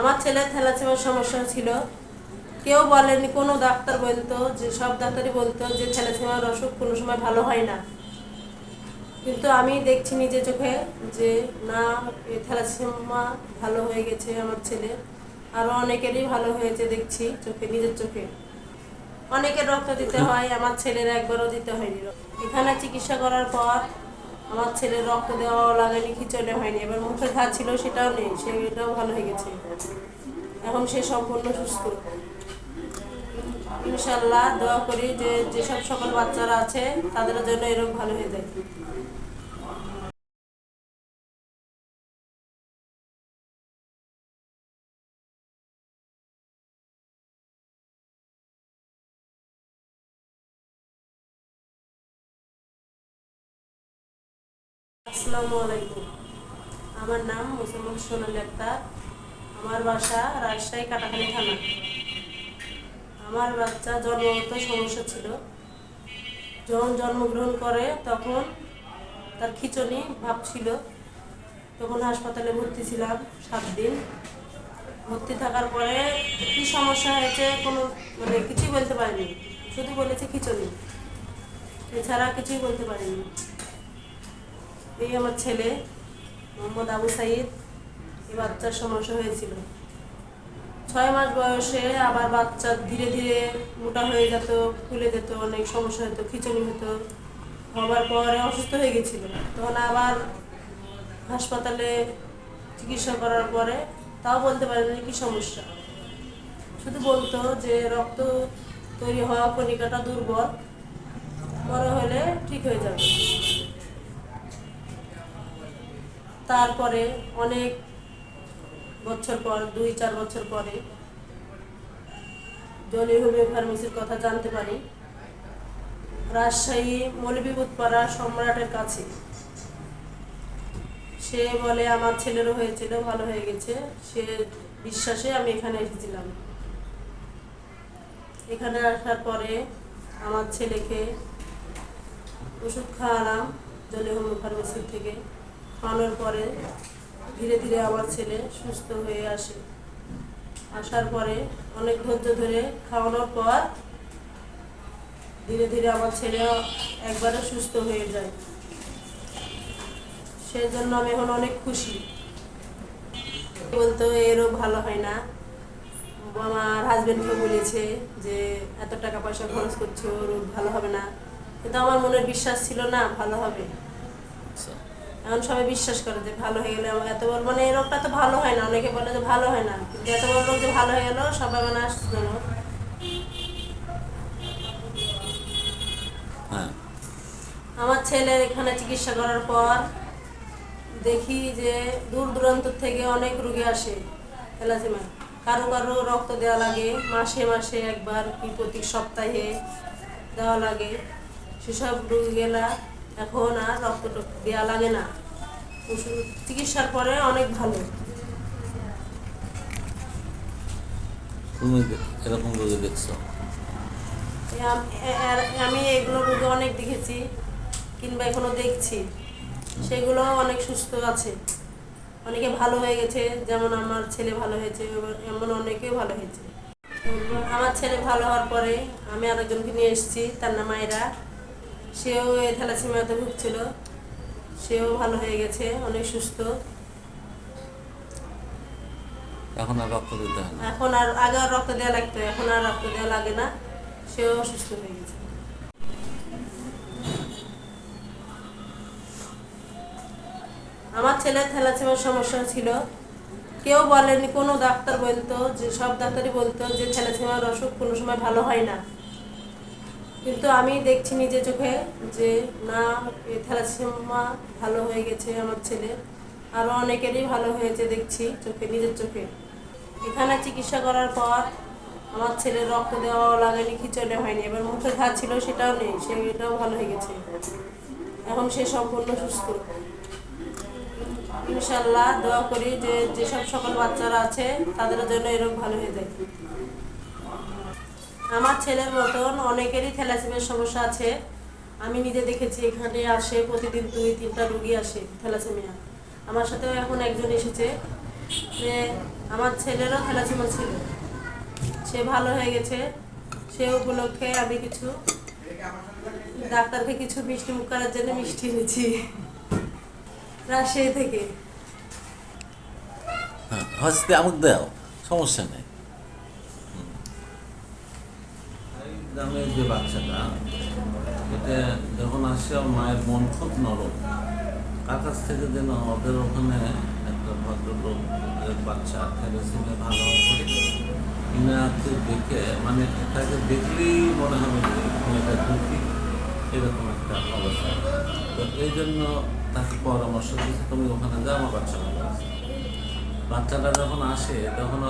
আমার ছেলের থ্যালাসেমিয়ার সমস্যা ছিল। কেউ বলেনি, কোনো ডাক্তার বলতো যে, সব ডাক্তারই বলতো যে, থ্যালাসেমিয়ার অসুখ কোনো সময় ভালো হয় না। কিন্তু আমি দেখছি নিজে চোখে যে, না, এই থ্যালাসেমিয়া ভালো হয়ে গেছে আমার ছেলে। আরও অনেকেরই ভালো হয়েছে দেখছি চোখে, নিজের চোখে। অনেকের রক্ত দিতে হয়, আমার ছেলের একবারও দিতে হয়নি। এখানে চিকিৎসা করার পর আমার ছেলের রক্ত দেওয়াও লাগেনি খিচড়ে হয়নি। এবার মুখে ঘা ছিল, সেটাও নেই সেটাও ভালো হয়ে গেছে। এখন সে সম্পূর্ণ সুস্থ। ইনশাল্লাহ দোয়া করি যে যেসব সকল বাচ্চারা আছে, তাদের জন্য এরকম ভালো হয়ে যায়। আসসালামু আলাইকুম। আমার নাম মুসলমান সোনালি আক্তার। আমার বাসা রাজশাহী, কাটাখালী থানা। আমার বাচ্চা জন্মগত সমস্যা ছিল। যখন জন্মগ্রহণ করে তখন তার খিচুনি ভাব ছিল। তখন হাসপাতালে ভর্তি ছিলাম সাত দিন। ভর্তি থাকার পরে কি সমস্যা হয়েছে কোনো মানে কিছুই বলতে পারিনি। শুধু বলেছে খিচুনি। এছাড়া কিছুই বলতে পারিনি। এই আমার ছেলে, মোহাম্মদ আবু সাইদ, এই বাচ্চার সমস্যা হয়েছিল। ছয় মাস বয়সে আবার বাচ্চা ধীরে ধীরে মোটা হয়ে যেত, ফুলে যেত, অনেক সমস্যা হতো খিচুড়ি হতো। হবার পরে অসুস্থ হয়ে গেছিল। তখন আবার হাসপাতালে চিকিৎসা করার পরে তাও বলতে পারেনি কি সমস্যা। শুধু বলতো যে রক্ত তৈরি হওয়া কণিকাটা দুর্বল, বড় হলে ঠিক হয়ে যাবে। তারপরে অনেক বছর পর, দুই, চার বছর পরে জলি হোমিও ফার্মেসির কথা জানতে পারি। রাজশাহী মৌলভীবুৎপাড়া সম্রাটের কাছে। সে বলে, আমার ছেলেরও হয়েছিল, ভালো হয়ে গেছে। সে বিশ্বাসে আমি এখানে এসেছিলাম। এখানে আসার পরে আমার ছেলেকে ওষুধ খাওয়ালাম জলি হোমিও ফার্মেসির থেকে। খাওয়ানোর পরে ধীরে ধীরে আমার ছেলে সুস্থ হয়ে আসে। আসার পরে অনেক ধৈর্য ধরে খাওয়ানোর পর ধীরে ধীরে আমার ছেলে একবারে সুস্থ হয়ে যায়। সেই জন্য আমি এখন অনেক খুশি। বলতো, এরও ভালো হয় না। আমার হাজবেন্ডকে বলেছে যে, এত টাকা পয়সা খরচ করছ রোগ ভালো হবে না। কিন্তু আমার মনের বিশ্বাস ছিল না, ভালো হবে। এখন সবাই বিশ্বাস করে যে ভালো হয়ে গেলে এত বড় মানে এই রোগটা তো ভালো হয় না অনেকে বলে যে ভালো হয় না। কিন্তু এত বড় রোগ যে ভালো হয়ে গেল সবাই মানে আসছিল হ্যাঁ। আমার ছেলের এখানে চিকিৎসা করার পর দেখি যে দূর দূরান্ত থেকে অনেক রোগী আসে থ্যালাসেমিয়া কারও কারও রক্ত দেওয়া লাগে মাসে মাসে একবার কি প্রতি সপ্তাহে দেওয়া লাগে। সেসব রোগীগুলা এখন আর রক্ত টক্ত দেওয়া লাগে না। ওষুধ চিকিৎসার পরে অনেক ভালো। তুমি এরকম রোগী দেখছ? আম- এগুলো রোগী অনেক দেখেছি কিংবা এখনও দেখছি। সেগুলো অনেক সুস্থ আছে। অনেকে ভালো হয়ে গেছে যেমন আমার ছেলে ভালো হয়েছে এমন অনেকে ভালো হয়েছে। আমার ছেলে ভালো হওয়ার পরে আমি আরেকজনকে নিয়ে এসেছি তার নাম মায়েরা। সেও এই থ্যালাসেমিয়াতে ভুগছিল। সেও ভালো হয়ে গেছে অনেক সুস্থ। এখন আর রক্ত দিতে হয় এখন আর আগে আর রক্ত দেওয়া লাগতো এখন আর রক্ত দেওয়া লাগে না। সেও সুস্থ হয়ে গেছে। আমার ছেলের থ্যালাসেমিয়ার সমস্যা ছিল। কেউ বলেনি কোনো ডাক্তার বলতো যে সব ডাক্তারই বলতো যে থ্যালাসেমিয়ার অসুখ কোনো সময় ভালো হয় না। কিন্তু আমি দেখছি নিজে চোখে যে, না এই থ্যালাসেমিয়া ভালো হয়ে গেছে আমার ছেলে। আরও অনেকেরই ভালো হয়েছে দেখছি চোখে, নিজের চোখে। এখানে চিকিৎসা করার পর আমার ছেলের রক্ত দেওয়াও লাগেনি খিচুড়ি হয়নি। এবার মুখে ঘা ছিল সেটাও নেই, সেটাও ভালো হয়ে গেছে। এখন সে সম্পূর্ণ সুস্থ। ইনশাল্লাহ দোয়া করি যে, যেসব সকল বাচ্চারা আছে, তাদের জন্য এরকম ভালো হয়ে যায়। আমার ছেলের মতন অনেকেরই থ্যালাসেমিয়ার সমস্যা আছে। আমি নিজে দেখেছি, এখানে আসে, প্রতিদিন দুই, তিনটা রুগী আসে থ্যালাসেমিয়া। আমার সাথেও এখন একজন এসেছে, যে আমার ছেলেরও থ্যালাসেমিয়া ছিল। সে ভালো হয়ে গেছে। সে উপলক্ষে আমি কিছু ডাক্তারকে কিছু মিষ্টি মুখ করার জন্য মিষ্টি এনেছি। রাজশাহী থেকে। হ্যাঁ হসতে আমাকে দাও, সমস্যা নেই। গ্রামের যে বাচ্চাটা, এটা যখন আসে, ওর মায়ের মন খুব নরম। কাছ থেকে যেন ওদের ওখানে একটা ভদ্রলোক বাচ্চা থ্যালাসেমিয়া ভালো ইনাকে দেখে মানে তাকে দেখলেই মনে হবে যে মেয়েটা দুঃখী, এরকম একটা অবস্থা। তো এই জন্য তাকে পরামর্শ দিয়েছে, তুমি ওখানে যাও, আমার বাচ্চা আছে। বাচ্চাটা যখন আসে, তখন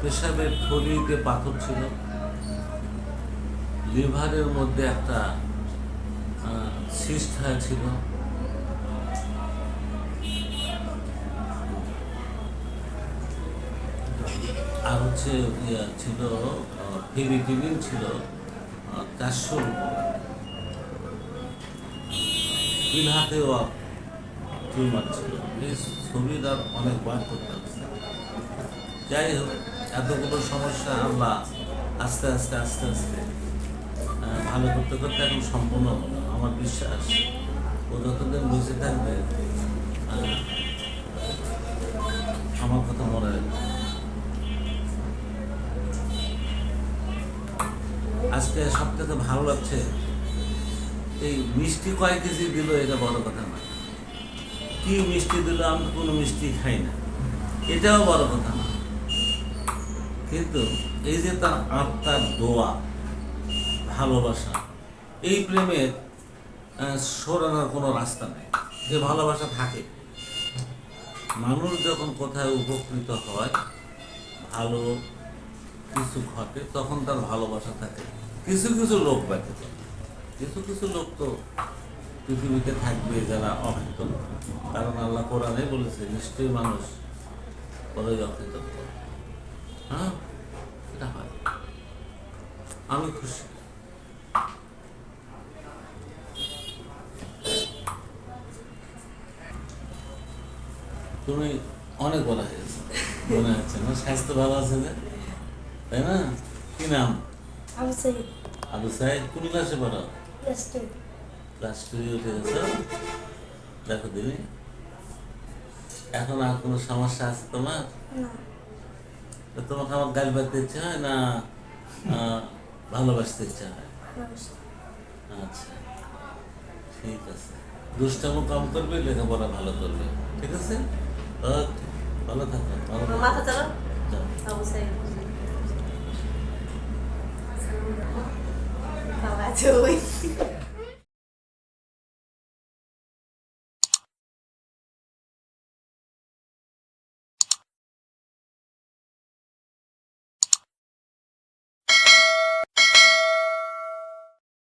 পেশাবের থলিতে পাথর ছিল। লিভারের মধ্যে একটা সিস্ট হয়েছিল আর হচ্ছে ছিল ফেরিটিনিন ছিল আহ, চারশোর উপর পিলহাতেও টিউমার ছিল। এই আর অনেকবার করতে যাই হোক এতগুলো সমস্যা আল্লাহ আস্তে আস্তে আস্তে আস্তে ভালো করতে করতে এখন সম্পূর্ণ হলো আমার বিশ্বাস। ও যতদিন বেঁচে থাকবে আমার কথা মনে রাখবে। আজকে সব থেকে ভালো লাগছে, এই মিষ্টি কয় কেজি দিল এটা বড় কথা না। কি মিষ্টি দিল আমি কোনো মিষ্টি খাই না। এটাও বড় কথা না। কিন্তু এই যে তার আত্মার দোয়া ভালোবাসা। এই প্রেমের সরানোর কোনো রাস্তা নেই। যে ভালোবাসা থাকে। মানুষ যখন কোথায় উপকৃত হয়, ভালো কিছু ঘটে, তখন তার ভালোবাসা থাকে। কিছু কিছু লোক ব্যতীত। কিছু কিছু লোক তো পৃথিবীতে থাকবে যারা অকৃত। কারণ আল্লাহ কোরআনে বলেছে, নিশ্চয়ই মানুষ বড়ই অকৃতজ্ঞ? হ্যাঁ? এটা হয়। আমি খুশি। তুমি অনেক বলা হয়েছে মনে হচ্ছে না? স্বাস্থ্য ভালো আছে না তাই না? কি নাম? আবু সাইদ। আবু কোন ক্লাসে পড়ো? প্লাস টু ক্লাস টু উঠে গেছো দেখো দিদি। এখন আর কোনো সমস্যা আছে তোমার? তো তোমাকে আমার গাল বাঁধতে ইচ্ছে হয় না ভালোবাসতে ইচ্ছা হয়? আচ্ছা ঠিক আছে। দুষ্টামো কম করবে লেখাপড়া ভালো করবে। ঠিক আছে? ভালো থাকো মাথা চালো। অবশ্যই আছে ওই।